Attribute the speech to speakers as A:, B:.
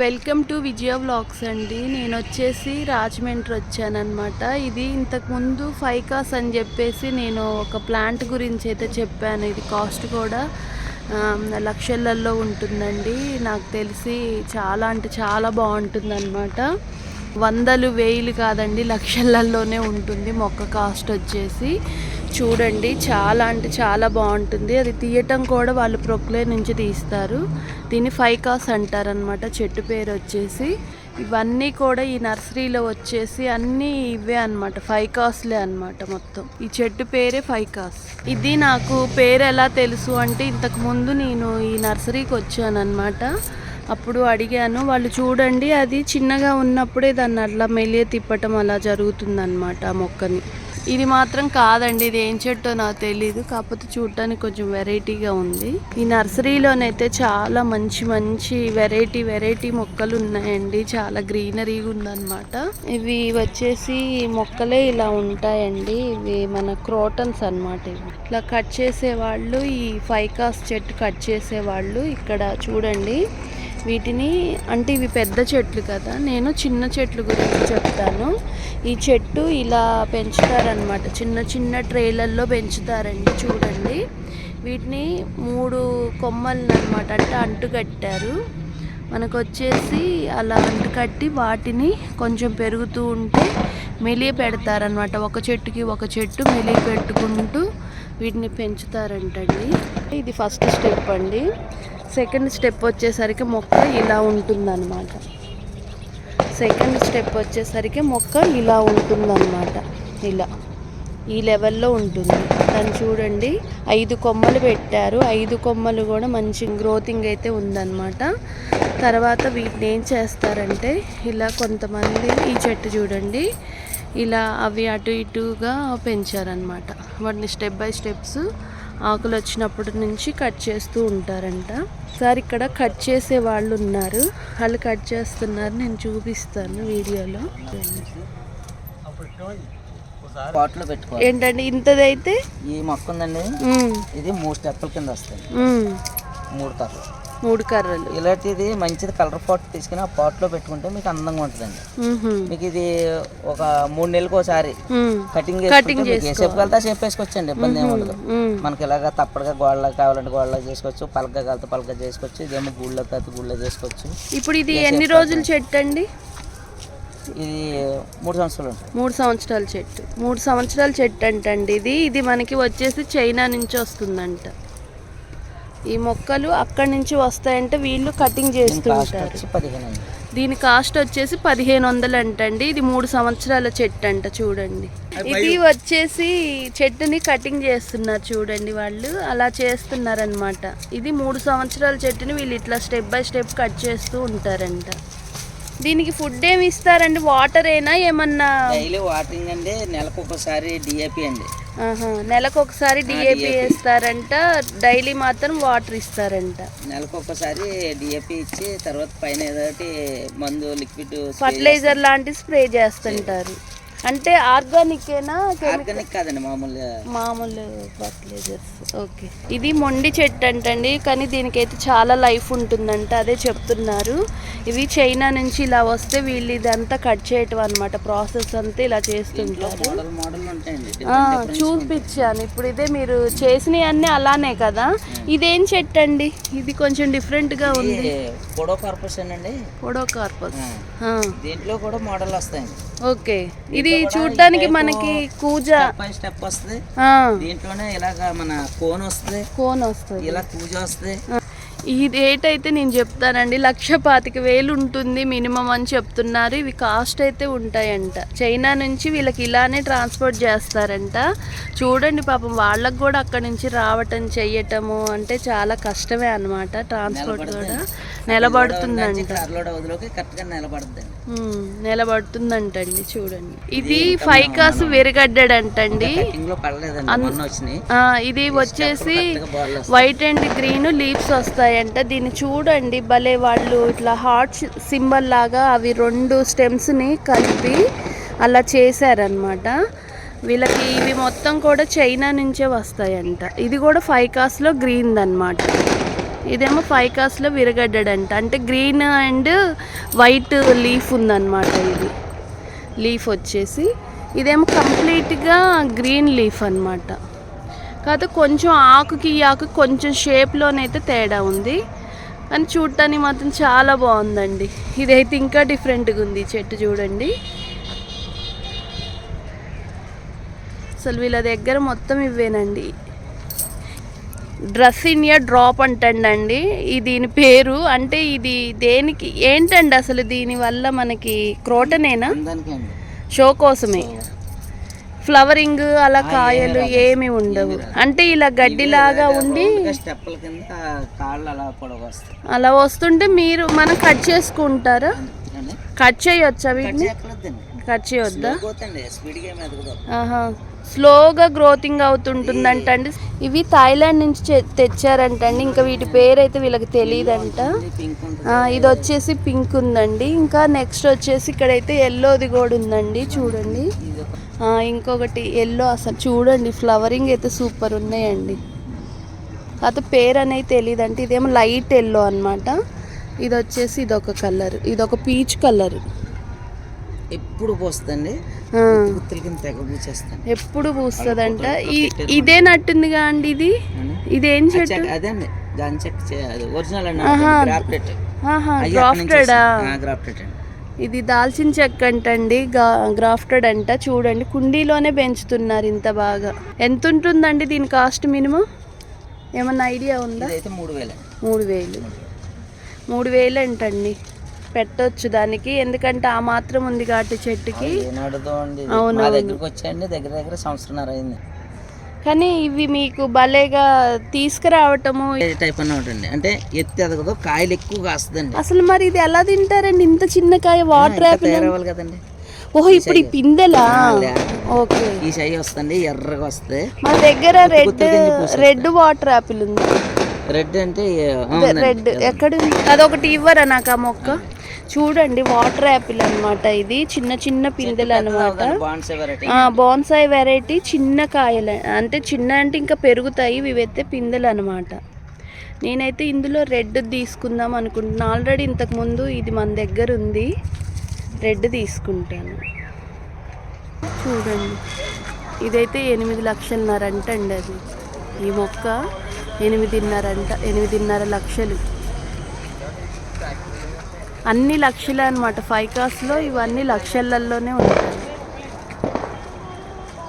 A: Welcome to Vijaya vlogs అండి. నేను వచ్చేసి రాజమండ్రి వచ్చానమాట ఇది ఇంతకుముందు ఫైకాస్ అని చెప్పేసి నేను ఒక ప్లాంట్ గురించి అయితే చెప్పాను. ఇది కాస్ట్ కూడా లక్షలలో ఉంటుందండి. నాకు తెలిసి చాలా అంటే చాలా బాగుంటుందన్నమాట. వందలు వేలు కాదండి లక్షలలోనే ఉంటుంది మొక్క కాస్ట్ వచ్చేసి. చూడండి చాలా అంటే చాలా బాగుంటుంది. అది తీయటం కూడా వాళ్ళు ప్రొక్లే నుంచి తీస్తారు. దీన్ని ఫైకాస్ అంటారనమాట చెట్టు పేరు వచ్చేసి. ఇవన్నీ కూడా ఈ నర్సరీలో వచ్చేసి అన్నీ ఇవే అనమాట ఫైకాస్లే అన్నమాట మొత్తం. ఈ చెట్టు పేరే ఫైకాస్ ఇది నాకు పేరు ఎలా తెలుసు అంటే ఇంతకు ముందు నేను ఈ నర్సరీకి వచ్చానన్నమాట. అప్పుడు అడిగాను వాళ్ళు చూడండి అది చిన్నగా ఉన్నప్పుడే దాన్ని అట్లా మెలియ తిప్పటం అలా జరుగుతుందన్నమాట ఆ మొక్కని. ఇది మాత్రం కాదండి ఇది ఏం చెట్టో నాకు తెలియదు కాకపోతే చూడటానికి కొంచెం వెరైటీగా ఉంది. ఈ నర్సరీలోనైతే చాలా మంచి మంచి వెరైటీ వెరైటీ మొక్కలు ఉన్నాయండి చాలా గ్రీనరీగా ఉందన్నమాట. ఇవి వచ్చేసి మొక్కలే ఇలా ఉంటాయండి ఇవి మన క్రోటన్స్ అన్నమాట ఇవి. ఇట్లా కట్ చేసే వాళ్ళు ఈ ఫైకాస్ చెట్టు కట్ చేసే వాళ్ళు ఇక్కడ చూడండి. వీటిని అంటే ఇవి పెద్ద చెట్లు కదా నేను చిన్న చెట్లు గురించి చెప్తాను. ఈ చెట్టు ఇలా పెంచుతారనమాట చిన్న చిన్న ట్రేలల్లో పెంచుతారండి చూడండి. వీటిని మూడు కొమ్మలను అనమాట అంటే అంటు కట్టారు. మనకు వచ్చేసి అలా అంటు కట్టి వాటిని కొంచెం పెరుగుతూ ఉంటే మెలియ పెడతారనమాట ఒక చెట్టుకి ఒక చెట్టు మెలియ పెట్టుకుంటూ వీటిని పెంచుతారంటండి. ఇది ఫస్ట్ స్టెప్ అండి. సెకండ్ స్టెప్ వచ్చేసరికి మొక్క ఇలా ఉంటుందన్నమాట. సెకండ్ స్టెప్ వచ్చేసరికి మొక్క ఇలా ఉంటుందన్నమాట. ఇలా. ఈ లెవెల్లో ఉంటుంది. దాన్ని చూడండి. ఐదు కొమ్మలు పెట్టారు. ఐదు కొమ్మలు కూడా మంచి గ్రోతింగ్ అయితే ఉందన్నమాట. తర్వాత వీటిని ఏం చేస్తారంటే ఇలా కొంతమంది ఈ చెట్టు చూడండి. ఇలా అవి అటు ఇటుగా పెంచారనమాట వాటిని స్టెప్ బై స్టెప్స్ ఆకులు వచ్చినప్పటి నుంచి కట్ చేస్తూ ఉంటారంట. సార్ ఇక్కడ కట్ చేసే వాళ్ళు ఉన్నారు. వాళ్ళు కట్ చేస్తున్నారు. నేను చూపిస్తాను వీడియోలో. ఏంటంటే ఇంతదైతే?
B: ఈ మొక్క ఉందండి ఇది మూడు స్టెప్పుల కింద వస్తాయి. మూడు కర్రలు
A: మూడు కర్రలు.
B: ఇలాంటిది మంచిది కలర్ పాట్ తీసుకుని ఆ పాట్లో పెట్టుకుంటే మీకు అందంగా ఉంటుందండి. మీకు ఇది ఒక మూడు నెలలకు ఒకసారి కటింగ్ ఏ షేప్ వెళ్తా షేప్ వేసుకోవచ్చండి ఇబ్బంది ఏమి ఉండదు. మనకి ఇలాగ తప్పడుగా గోడలా కావాలంటే గోడలా చేసుకోవచ్చు పలక కలితే పలక చేసుకోవచ్చు ఇదేమో గుళ్ళో కలితే గుళ్ళో చేసుకోవచ్చు.
A: ఇప్పుడు ఇది ఎన్ని రోజుల చెట్టు అండి?
B: ఇది మూడు సంవత్సరాలు
A: మూడు సంవత్సరాల చెట్టు. మూడు సంవత్సరాల చెట్టు అంటండి ఇది. ఇది మనకి వచ్చేసి చైనా నుంచి వస్తుందంట. ఈ మొక్కలు అక్కడి నుంచి వస్తాయంటే వీళ్ళు కటింగ్ చేస్తూ ఉంటారు. దీని కాస్ట్ వచ్చేసి పదిహేను వందలు అంటండి. ఇది మూడు సంవత్సరాల చెట్టు అంట చూడండి. ఇది వచ్చేసి చెట్టుని కటింగ్ చేస్తున్నారు చూడండి వాళ్ళు. అలా చేస్తున్నారనమాట ఇది మూడు సంవత్సరాల చెట్టుని వీళ్ళు ఇట్లా స్టెప్ బై స్టెప్ కట్ చేస్తూ ఉంటారంట. దీనికి ఫుడ్ ఏమి ఇస్తారండి? వాటర్ అయినా ఏమన్నా
B: డైలీ వాటరింగ్ అండి నెలకు ఒకసారి డిఏపి అండి.
A: నెలకు ఒకసారి డిఏపి
B: DAP.
A: వేస్తారంట డైలీ మాత్రం వాటర్ ఇస్తారంట.
B: నెలకు ఒకసారి డిఏపి ఇచ్చి తర్వాత పైన ఏదో మందు లిక్విడ్
A: ఫర్టిలైజర్ లాంటి స్ప్రే చేస్తుంటారు. అంటే ఆర్గానికేనా
B: ఆర్గానిక్ కాదండి
A: మామూలు ఫర్టిలైజర్స్. ఓకే. ఇది మొండి చెట్టు అంటండి కానీ దీనికైతే చాలా లైఫ్ ఉంటుందంట అదే చెప్తున్నారు. ఇవి చైనా నుంచి ఇలా వస్తే వీళ్ళు ఇదంతా కట్ చేయటం అనమాట ప్రాసెస్ అంతా ఇలా చేస్తుంటారు. చూపించాను. ఇప్పుడు ఇదే మీరు చేసినవి అన్నీ అలానే కదా? ఇదేం చెట్టు అండి? ఇది కొంచెం డిఫరెంట్గా ఉంది.
B: పొడో పర్పస్ అండి.
A: Podocarpus.
B: దీంట్లో కూడా మోడల్ వస్తాయండి.
A: ఓకే. ఇది చూడటానికి మనకి కూజ.
B: స్టెప్ వస్తుంది. దీంట్లోనే ఇలాగ మన కోన్ వస్తుంది.
A: కోన్ వస్తుంది.
B: ఇలా కూజ వస్తుంది.
A: ఈ రేట్ అయితే నేను చెప్తానండి. లక్ష పాతిక వేలు ఉంటుంది మినిమం అని చెప్తున్నారు. ఇవి కాస్ట్ అయితే ఉంటాయంట. చైనా నుంచి వీళ్ళకి ఇలానే ట్రాన్స్పోర్ట్ చేస్తారంట. చూడండి పాపం వాళ్ళకు కూడా అక్కడ నుంచి రావటం చెయ్యటము అంటే చాలా కష్టమే అన్నమాట ట్రాన్స్పోర్ట్ కూడా. నిలబడుతుందంట. నిలబడుతుందంటండి చూడండి. ఇది విరగడ్డాడంటండి.
B: మొన్న వచ్చినాయి.
A: ఆ, ఇది వచ్చేసి వైట్ అండ్ గ్రీన్ లీవ్స్ వస్తాయంట దీన్ని చూడండి. భలే వాళ్ళు ఇట్లా హార్ట్ సింబల్ లాగా అవి రెండు స్టెమ్స్ని కలిపి అలా చేశారనమాట వీళ్ళకి ఇవి మొత్తం కూడా చైనా నుంచే వస్తాయంట. ఇది కూడా ఫైవ్ కాస్ట్లో గ్రీన్ అనమాట ఇదేమో ఫైవ్ కాస్లో విరగడ్డాడంట. అంటే గ్రీన్ అండ్ వైట్ లీఫ్ ఉందన్నమాట ఇది. లీఫ్ వచ్చేసి. ఇదేమో కంప్లీట్గా గ్రీన్ లీఫ్ అన్నమాట. కాకపోతే కొంచెం ఆకుకి ఈ ఆకు కొంచెం షేప్లోనైతే తేడా ఉంది. కానీ చూడటానికి మాత్రం చాలా బాగుందండి. ఇదైతే ఇంకా డిఫరెంట్గా ఉంది చెట్టు చూడండి. అసలు వీళ్ళ దగ్గర మొత్తం ఇవేనండి డ్రెస్ ఇన్ డ్రాప్ అంటండి ఈ దీని పేరు అంటే ఇది దేనికి? ఏంటండి అసలు దీని వల్ల మనకి క్రోటనేనా? షో కోసమే. ఫ్లవరింగ్ అలా కాయలు ఏమి ఉండవు. అంటే ఇలా గడ్డిలాగా ఉండి
B: అలా
A: వస్తుంటే మీరు మనం కట్ చేసుకుంటారా? కట్ చేయొచ్చా వీటిని? కట్ చేయొద్దా? ఆహా. స్లోగా గ్రోతింగ్ అవుతుంటుందంట అండి ఇవి థాయిలాండ్ నుంచి తెచ్చారంటండి. ఇంకా వీటి పేరు అయితే వీళ్ళకి తెలియదంట ఇది వచ్చేసి పింక్ ఉందండి. ఇంకా నెక్స్ట్ వచ్చేసి ఇక్కడైతే ఎల్లోది కూడా ఉందండి. చూడండి. ఇంకొకటి ఎల్లో అసలు చూడండి ఫ్లవరింగ్ అయితే సూపర్ ఉన్నాయండి. కాకపోతే పేరు అనేది తెలియదు అంటే ఇదేమో లైట్ ఎల్లో అన్నమాట. ఇది వచ్చేసి ఇదొక కలర్ ఇదొక పీచ్ కలర్
B: ఎప్పుడు పోస్తుంది తెగ
A: ఎప్పుడు పూస్తుందంట? ఇదే నట్టుందిగా అండి ఇది? ఇదేం చెట్టు?
B: అదే అండి. దాని చెక్క ఒరిజినల్ అండి
A: ఆహా.
B: గ్రాఫ్టెడ్
A: ఆహా గ్రాఫ్టెడా
B: గ్రాఫ్టెడ్ అండి.
A: ఇది దాల్చిన చెక్క అంటండి గ్రాఫ్టెడ్ అంట. చూడండి కుండీలోనే పెంచుతున్నారు ఇంత బాగా. ఎంత ఉంటుందండి దీని కాస్ట్ మినిమం? ఏమన్నా ఐడియా ఉందా?
B: మూడు వేలు.
A: మూడు వేలు. మూడు వేలు అంటండి. పెట్టొచ్చు దానికి. ఎందుకంటే ఆ మాత్రం ఉంది కాబట్టి చెట్టుకి. అవును.
B: దగ్గరికి వచ్చాయండి. దగ్గర దగ్గర సంవత్సరంన్నర అయింది.
A: కానీ ఇవి మీకు భలేగా తీసుకురావటము
B: టైప్ అన్న ఉంటుంది అంటే ఎత్తి ఎదగదు కాయలు ఎక్కువ కాస్తుందండి.
A: అసలు మరి ఇది ఎలా తింటారండి? ఇంత చిన్న కాయ వాటర్
B: తయారవ్వాలి కదండి.
A: ఓహో ఇప్పుడు ఈ పిందెలా. ఓకే.
B: ఈ షై వస్తుంది ఎర్రగా వస్తుంది.
A: మా దగ్గర రెడ్. రెడ్ వాటర్ యాపిల్ ఉంది.
B: రెడ్ అంటే.
A: రెడ్ ఎక్కడ ఉంది? అదొకటి ఇవ్వరా నాకు ఆ మొక్క? చూడండి వాటర్ యాపిల్ అన్నమాట ఇది. చిన్న చిన్న పిందెలు అనమాట బాన్సాయి వెరైటీ? చిన్న కాయలు. అంటే చిన్న అంటే ఇంకా పెరుగుతాయి ఇవైతే పిందెలు అనమాట నేనైతే ఇందులో రెడ్ తీసుకుందాం అనుకుంటున్నా. ఆల్రెడీ ఇంతకుముందు ఇది మన దగ్గర ఉంది. రెడ్ తీసుకుంటాను. చూడండి. ఇదైతే ఎనిమిది లక్షలన్నర అంట అండి అది. ఈ మొక్క ఎనిమిదిన్నర అంట ఎనిమిదిన్నర లక్షలు. అన్ని లక్షలే అనమాట ఫైవ్ కాస్ట్లో ఇవన్నీ లక్షలలోనే ఉంటాయి.